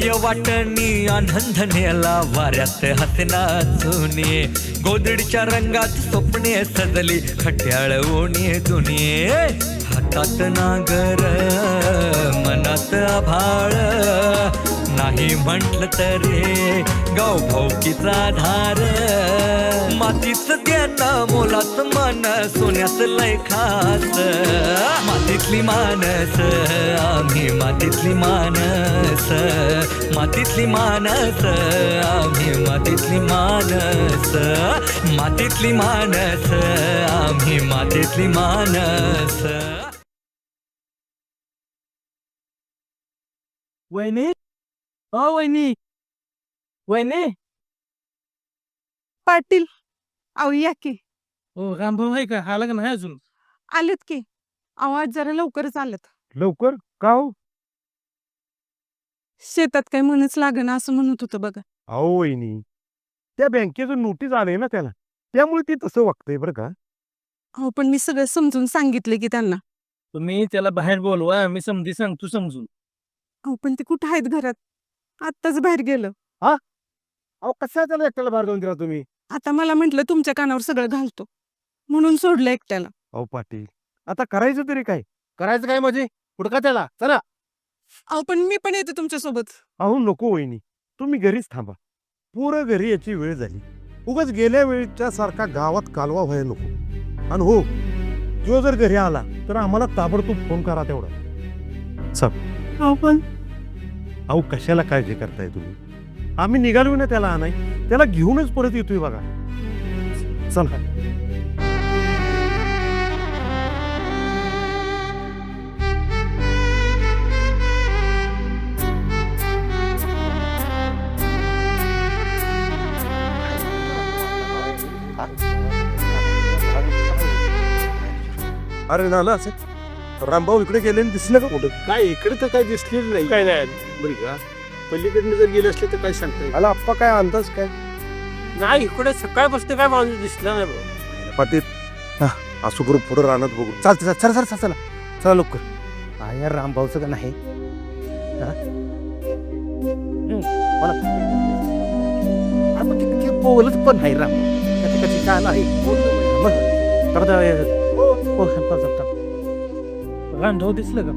काय वाटणी आनंद नेला वाऱ्यात हसना चुने गोदडीच्या रंगात स्वप्ने सजली खट्याळ ओणे दुनिये हातात नागर मनात आभाळ. नाही म्हटलं तरी गाव भाऊकीचा धार. मातीच त्यांना मोलाच मन सोन्यात लय खास. मातीतली मानस आम्ही मातीतली मानस. मातीतली मानस आम्ही मातीतली मानस मातीतली मानस आम्ही मातीतली मानस. वहिनी? अ वहिनी. वहिनी? पाटील अहो या की. हो रामभाऊ आहे का? आला का नाही अजून? आलेत की. आवाज जरा लवकरच आलेत. लवकर? का हो? शेतात काही मनच लागना असं म्हणत होतं बघा. अहो वहिनी. त्या बँकेचं नोटीस आलंय ना त्याला. त्यामुळे ते तसं वागतंय बरं का. हो पण मी सगळं समजून सांगितले की त्यांना. तुम्ही त्याला बाहेर बोलवा मी समधी सांगतो समजून. हो पण ते कुठं आहेत घरात? आत्ताच बाहेर गेलं. अहो कसा त्याला एकट्याला बाहेर जाऊन दिला तुम्ही? आता मला म्हटलं तुमच्या कानावर सगळं घालतो. म्हणून सोडलं एकट्याला. अहो पाटील. आता करायचं तरी काय? करायचं काय म्हणजे? पुढं का त्याला? चला. अहो पण मी पण येते तुमच्यासोबत. अहो नको वहिनी. तुम्ही घरीच थांबा. पुरं घरी याची वेळ झाली. उगाच गेल्या वेळच्या सारखा गावात कालवा व्हायला नको. आणि हो जो जर घरी आला तर आम्हाला ताबडतोब फोन करा तेवढा. सब हो पण अहो कशाला काळजी करताय तुम्ही? आम्ही निघालो ना त्याला आणाय. त्याला घेऊनच परत येतोय बघा. चला. अरे नाना असं रामभाऊ इकडे गेले दिसलं का कुठं? काय इकडे तर काय दिसलेलं नाही. काय नाही. बरं का? पलीकडनं जर गेले असले तर काय सांगता येईल आला आप्पा काय अंदाज काय? नाही इकडे सकाळपासून काय माणूस दिसला नाही बघ. पाटील हा असू करू पुढं राहणार बघू चालते चल चला चला चला. चला लवकर. काय यार रामभाऊचं का नाही? हा? हम्म, बोला. अरे मग ते- ते बोलत पण नाही राम. कधी कधी काय नाही. मग, तर हो, हो, चल, चल. रामभाऊ दिसलं का?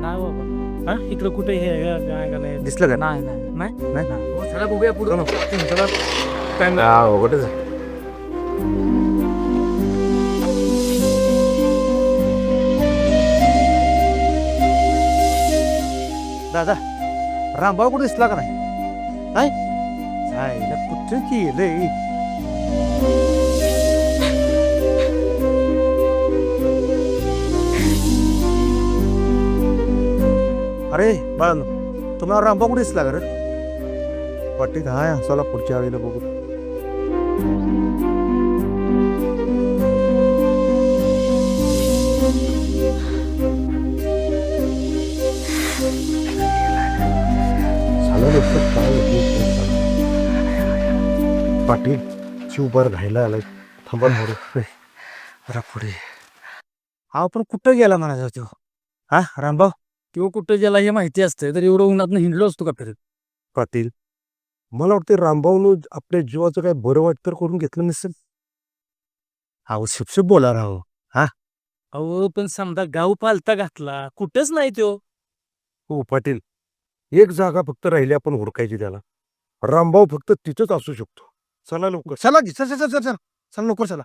नाही बाबा. हा? इकडं कुठे हे हे- काय का नाही? दिसलं का? नाही नाही. नाही? नाही? चला बघूया पुढं. चला हा, अवघडच आहे. दादा रामभाऊ कुठे दिसला का नाही? नाही? जायला कुठं गेलंय? अरे बाळांनो तुम्हाला रामभाऊ कुठे दिसला रे? वाटते हाय चला पुढच्या वेळेला बघू. झालं काय होतं. पाटील शिवभर घायला आलाय. थांबा ना. जरा पुढे. हा आपण कुठं गेला म्हणायचा तो हा रामभाऊ? तो कुठं गेला हे माहिती असते तर एवढं उन्हात हिंडलो असतो का फिरत? पाटील मला वाटतं रामभाऊनं आपल्या जीवाचं काय बरं वाईट तर करून घेतलं नसेल? अहो शिपशिप बोला राहो हा? अहो पण समजा गाव पालता घातला कुठंच नाही तो हो पाटील एक जागा फक्त राहिली आपण हुडकायची त्याला. रामभाऊ फक्त तिथंच असू शकतो. चला लवकर. चला की, चल चल चल चल चल चल लवकर चला.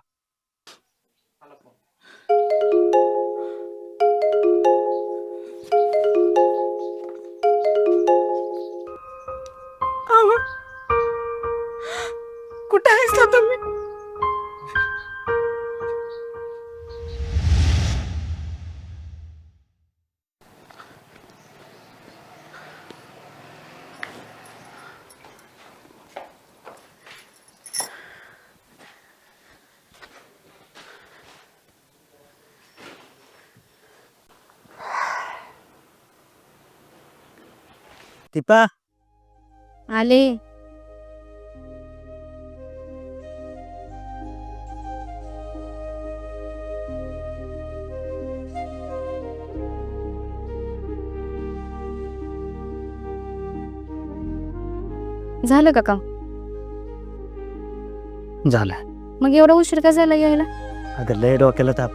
कुठं आहेस ना तुम्ही दीपा आले झालं का काम? झालं. मग एवढा उशीर का झाला यायला? अगं लय डोक्याला ताप.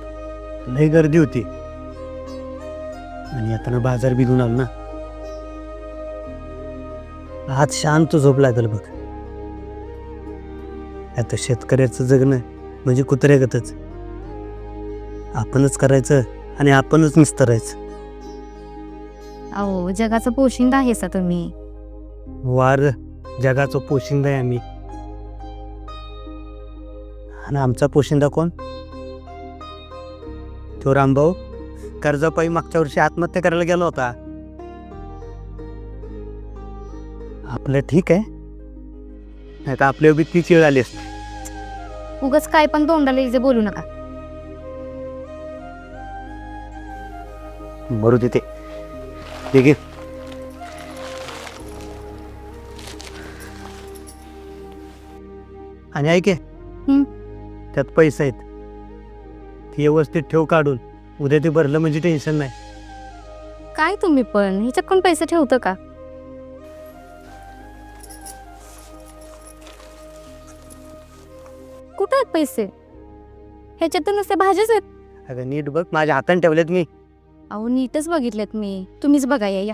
लय गर्दी होती. आणि आता बाजार बिघून आलो ना. आज शांत झोप लागल बघ. आता शेतकऱ्याचं जगणं म्हणजे कुत्र्यागतच. आपणच करायचं आणि आपणच निस्तरायचं अहो जगाचं पोशिंदा आहे सा तुम्ही. वार जगाचं पोशिंदा आहे आम्ही. आणि आमचा पोशिंदा कोण? तो रामभाऊ कर्जापायी मागच्या वर्षी आत्महत्या करायला गेला होता. आपलं ठीक आहे. नाही तर आपल्या उभी तीच वेळ आली असती. उगाच काय पण तोंडाला इजे बोलू नका. बरू तिथे ते आणि ऐके. त्यात पैसे आहेत. ती व्यवस्थित ठेव काढून. उद्या ते भरलं म्हणजे टेन्शन नाही. काय तुम्ही पण? ह्याच्यात कोण पैसे ठेवतं का? कुठं आहेत पैसे? ह्याच्यात तर नुसते भाज्याच आहेत. अगं नीट बघ. माझ्या हाताने ठेवलेत मी. अहो नीटच बघितलेत मी. तुम्हीच बघा या या.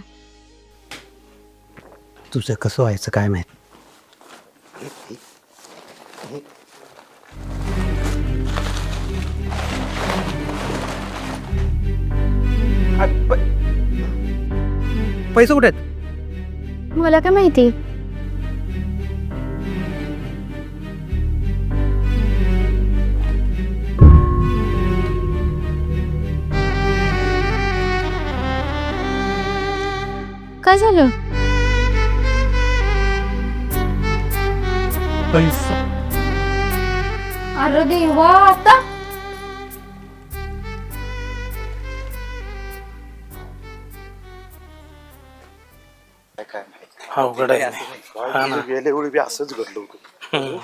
तुझं कसं व्हायचं काय माहीत? पैसे कुठे आहेत? मला काय माहिती? काय झालं? पैसे. अरे देवा आता अवघड आहे. हा ना. गेल्या बी असंच घडलं होतं.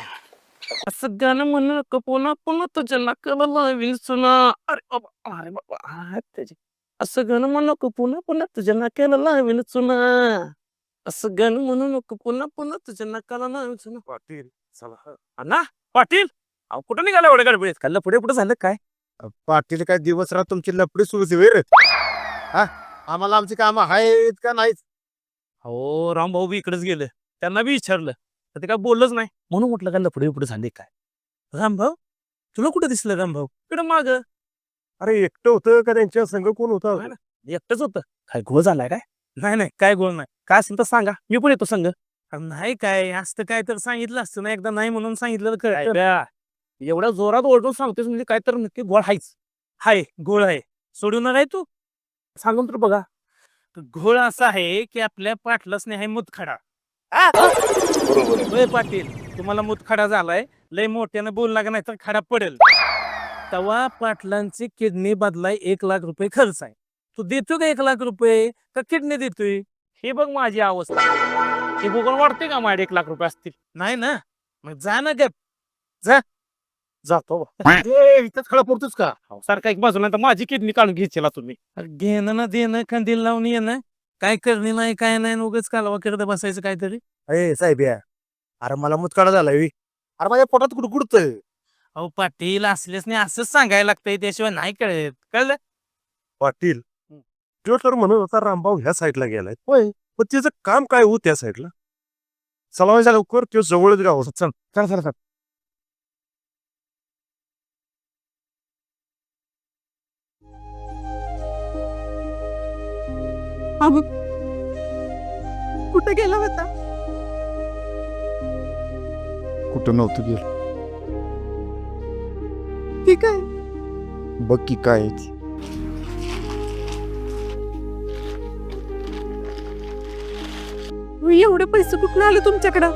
असं गाणं म्हणू नको पुन्हा पुन्हा तुझ्या नाकाला लावीन सुना. अरे बाबा अरे बाबा हा, त्याचे. असं गाणं म्हणू नको पुन्हा पुन्हा तुझ्या नाकाला लावीन सुना. असं गाणं म्हणू नको पुन्हा पुन्हा तुझ्या नाकाला लावीन सुना. पाटील चला. अण्णा पाटील अहो कुठं निघाला एवढ्या गडबडीत? खाल्लं पुढे पुढे झालं काय? पाटील काय दिवस रात तुमची लपडी सुरूच आहे रे? हा? आम्हाला आमची कामं आहेत का नाहीत? हो रामभाऊ बी इकडेच गेले. त्यांना बी विचारलं. तर ते काय बोललंच नाही. म्हणून म्हटलं काय पुढे पुढे झाले काय. रामभाऊ तुला कुठं दिसलं रामभाऊ इकडं माग. अरे एकटं होतं का त्यांच्या संघ? कोण होता एकटंच होतं. काय गोळ झालाय काय? नाही नाही काय गोळ नाही. काय असेल तर सांगा. मी पण येतो संघ. नाही काय असतं काय तर सांगितलं असतं ना एकदा नाही म्हणून सांगितलं तर कळतं. एवढ्या जोरात ओरडून सांगतोस म्हणजे काय तर नक्की गोळ हायच. हाय गोळ आहे. सोडू नका तू? सांगून तर बघा. घोळ असा आहे की आपल्या पाटलाच नाही मुतखडा. होय पाटील तुम्हाला मुतखडा झालाय लय मोठ्यानं बोल लागा नाही तर खडा पडेल. तेव्हा पाटलांची किडनी बदलाय एक लाख रुपये खर्च आहे. तू देतो का एक लाख रुपये? का किडनी देतोय? हे बघ माझी अवस्था. हे बघून वाटते का माझे एक लाख रुपये असतील? नाही ना. मग जा ना गप. जा. जातो बा. इथंच खळा पडतोच का? अहो, सारखा एक बाजूला तर माझी किडनी काढून घ्यायची तुम्ही. अरे घेणं ना देणं कंदील लावून येणं. काय करणे नाही काय नाही उगाच कालवा करत बसायचं काहीतरी. अरे साहेब या अरे मला मुतकाडा झाला. अरे माझ्या पोटात कुडकुडतंय अहो पाटील असलेच नाही असंच सांगायला लागतंय त्याशिवाय नाही कळत. कळलं? पाटील तर म्हणत होता रामभाऊ ह्या साईडला गेलाय. होय. पण त्याचं काम काय हो त्या साईडला? चला लवकर तो जवळच गाव. चल चल चल चल. अहो कुठे गेला होता? कुठं नव्हतं गेलं. ठीक आहे बघ की काय आहे ती. एवढे पैसे कुठून आले तुमच्याकडं?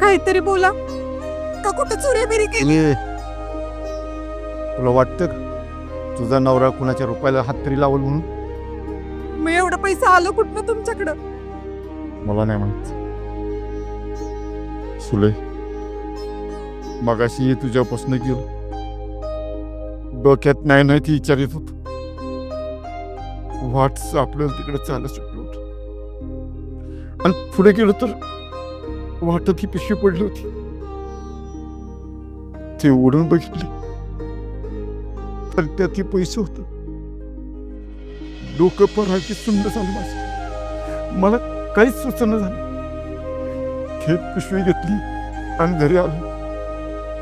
काहीतरी बोला. का कुठे चोरी बिरी केली तुला वाटतं का? तुझा नवरा कुणाच्या रुपयाला हात तरी लावल म्हणून? मग एवढं पैसे आलं कुठनं तुमच्याकडं? मला नाही माहीत. सुले मगाशी तुझ्यापासून गेलो. डोक्यात नाही नाही ती विचारित होत. वाट आपल्याला तिकडे चालत सुटलो होतो. आणि पुढे गेलो तर वाटत ही पिशवी पडली होती. ते उडून बघितली. तर त्यात ही पैसे होत. डोकं पराची सुंद झालं माझं. मला काहीच सुचना झालं थेट पिशवी घेतली आणि घरी आलो.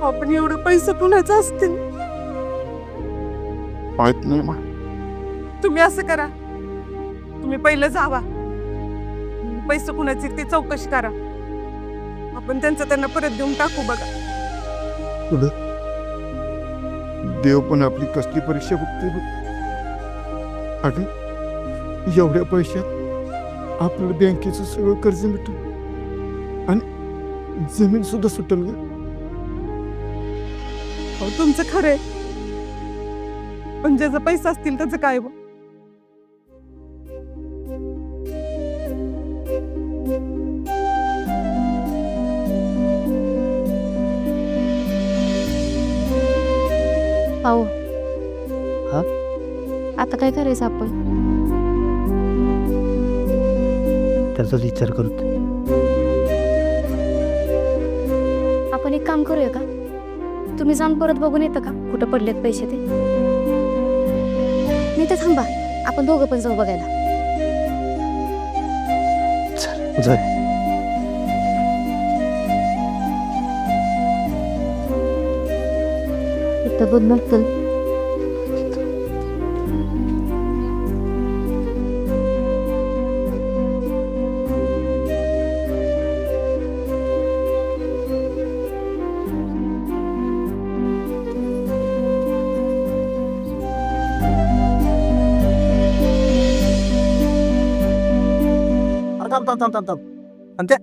आपण एवढे पैसे कुणाचे असतील? माहीत नाही मा तुम्ही असं करा. तुम्ही पहिलं जावा. पैसे कुणाचे ते चौकशी करा. आपण त्यांचं त्यांना परत देऊन टाकू बघा. देव पण आपली कसली परीक्षा बघते बघ. अगं एवढ्या पैशात आपलं बँकेचं सगळं कर्ज मिटल आणि जमीन सुद्धा सुटल ग. हो तुमचं खरंय. पण ज्याचं पैसा असतील त्याचं काय पाहू. हा? आता काय करायचं आपण? त्याचाच विचार करतो आपण एक काम करूया का? तुम्ही जाऊन परत बघून येतं का? कुठं पडलेत पैसे ते? नाही तर थांबा. आपण दोघं पण जाऊ बघायला. जाय इथं बघ नसेल थांब थांब थांब आणि ते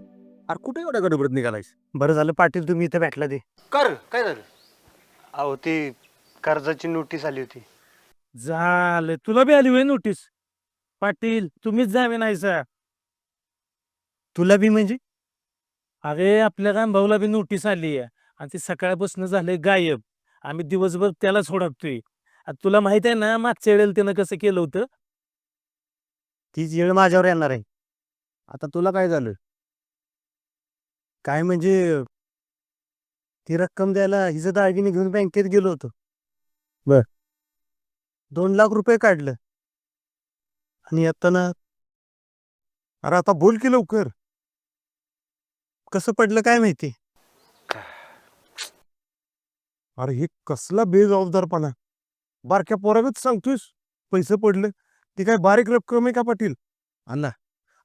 अरे कुठे एवढ्या गडबडत निघालायस? बरं झालं पाटील तुम्ही इथे भेटला ते. कर काय झालं? अहो ती कर्जाची नोटीस आली होती. झालं तुला बी आली होय नोटीस? पाटील तुम्हीच जावे नाही सर तुला बी म्हणजे? अरे आपल्या रामभाऊला बी नोटीस आली आहे. आणि ती सकाळपासून झाले गायब. आम्ही दिवसभर त्यालाच ओळखतोय आता तुला माहीत आहे ना मागच्या वेळेला त्यानं कसं केलं होतं? तीच येळ माझ्यावर येणार आहे. आता तुला काय झालं? काय म्हणजे? ती रक्कम द्यायला हिचं दागिने घेऊन बँकेत गेलो होतो. बर. दोन लाख रुपये काढलं. आणि येताना अरे आता बोल की लवकर. कसं पडलं काय माहिती? अरे हे कसला बेजबाबदारपणा. बारक्या पोरागत सांगतोयस पैसे पडले. ती काय बारीक रक्कम आहे का पाटील? अण्णा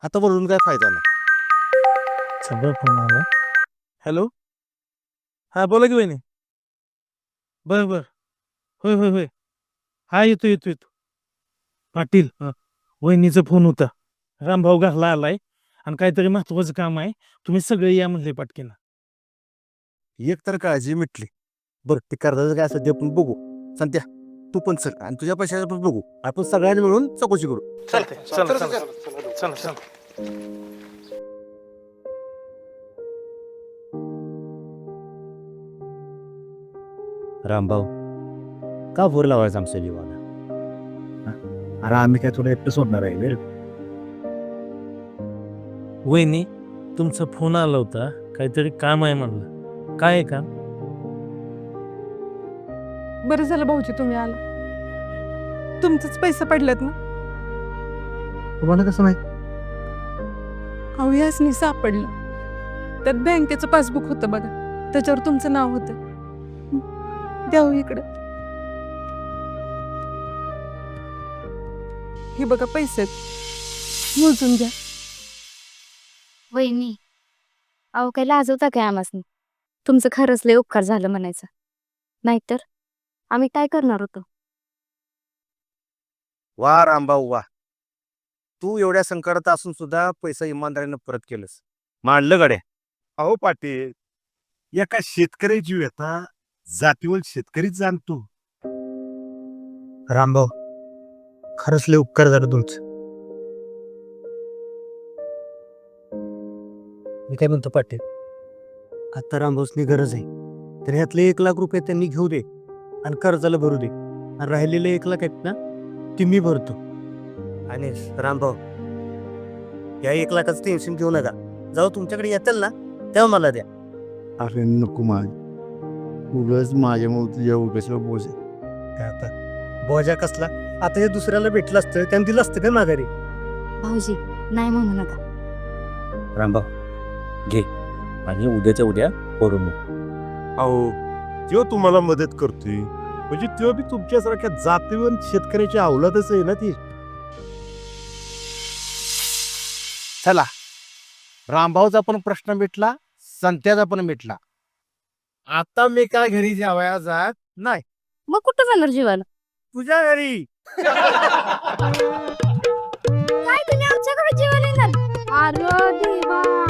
आता बोलून काय फायदा नाही. सगळं फोन आला. हॅलो? हा बोला की वहिनी. बर बर. होय होय होय. हा येतो येतो येतो. पाटील वहिनीचा फोन होता. रामभाऊ घरला आलाय आणि काहीतरी महत्वाचं काम आहे. तुम्ही सगळे या म्हणले पाटकीनं. एक तर काळजी मिटली. बरं ते कर्जाचं काय असेल ते आपण बघू. संत्या तू पण चल आणि तुझ्या पैशाचं पण बघू. आपण सगळ्यांनी मिळून चौकशी करू. चालतंय चला चला चला चला रामभाऊ का भोर लावायचं आमच्या जीवाला? अरे आम्ही काय तुला एकटं सोडणार आहे वेळ. वहिनी तुमचा फोन आला होता. काहीतरी काम आहे म्हणलं. काय आहे काम? बरं झालं भाऊजी तुम्ही आला. तुमचंच पैसे पडलेत ना? तुम्हाला कसं माहीत? अहो यासनी सापडलं. त्यात बँकेचं पासबुक होतं बघा. त्याच्यावर तुमचं नाव होतं. द्या हो इकडं. हे बघा पैसे. मोजून द्या वहिनी अहो काय लाजवता काय आमासनी तुमचं खरंच लय उपकार झालं म्हणायचं. नाहीतर? आम्ही काय करणार होतो? वा रामभाऊ वा. तू एवढ्या संकटात असून सुद्धा पैसा इमानदारीनं परत केलंस. मांडलं गड्या. अहो पाटील. एका शेतकऱ्याची व्यथा जातीवर शेतकरीच जाणतो रामभाऊ खरंच लय उपकार झालं तुमचं. मी काय म्हणतो पाटील? आता रामभाऊसनी गरज आहे. तर ह्यातले एक लाख रुपये त्यांनी घेऊ दे. आणि कर्जाला भरू दे. आणि राहिलेले एक लाख आहेत ना ती मी भरतो. आणि रामभाऊ या एक लाखाचं टेन्शन घेऊ नका. जाऊ तुमच्याकडे येतील ना तेव्हा मला द्या. अरे नको माझ उगाच माझ्यामुळे तुझ्या उगाच बोज आहे. काय आता? बोजा कसला? आता हे दुसऱ्याला भेटलं असतं त्यानं दिलं असतं काय माघारी? भाऊजी नाही म्हणू नका. रामभाऊ घे. आणि उद्याच्या उद्या करून अहो जेव्हा तुम्हाला मदत करतोय म्हणजे तेव्हा बी तुमच्यासारख्या जातीवर शेतकऱ्याची अवलादच आहे ना ती. चला. रामभाऊचा पण प्रश्न मिटला संत्याचा पण मिटला. आता मी काय घरी जावया जात नाही. मग कुठं जाणार जीवाला? तुझ्या घरी. काय तुम्ही आमच्याकडे येणार? अरे देवा.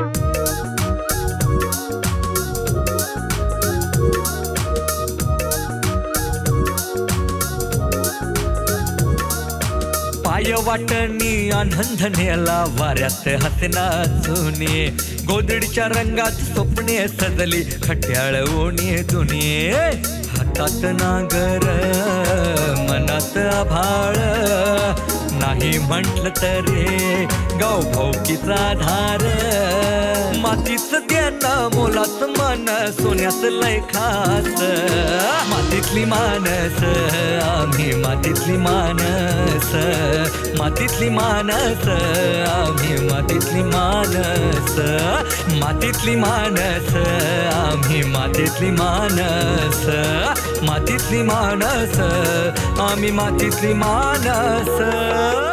काय वाटणी आनंद नेला वाऱ्यात हसना चुने गोदडीच्या रंगात स्वप्ने सजली खट्याळ ओणी दुनिये हातात नागर मनात आभाळ. नाही म्हंटल तरी गाव भाऊकीचा धार. मातीच देत मोलाच मन सोन्यात लय खास. मातीतली मानस आम्ही मातीतली मानस. मातीतली मानस आम्ही मातीतली मानस. मातीतली मानस आम्ही मातीतली मानस. मातीतली मानस आम्ही मातीतली मानस.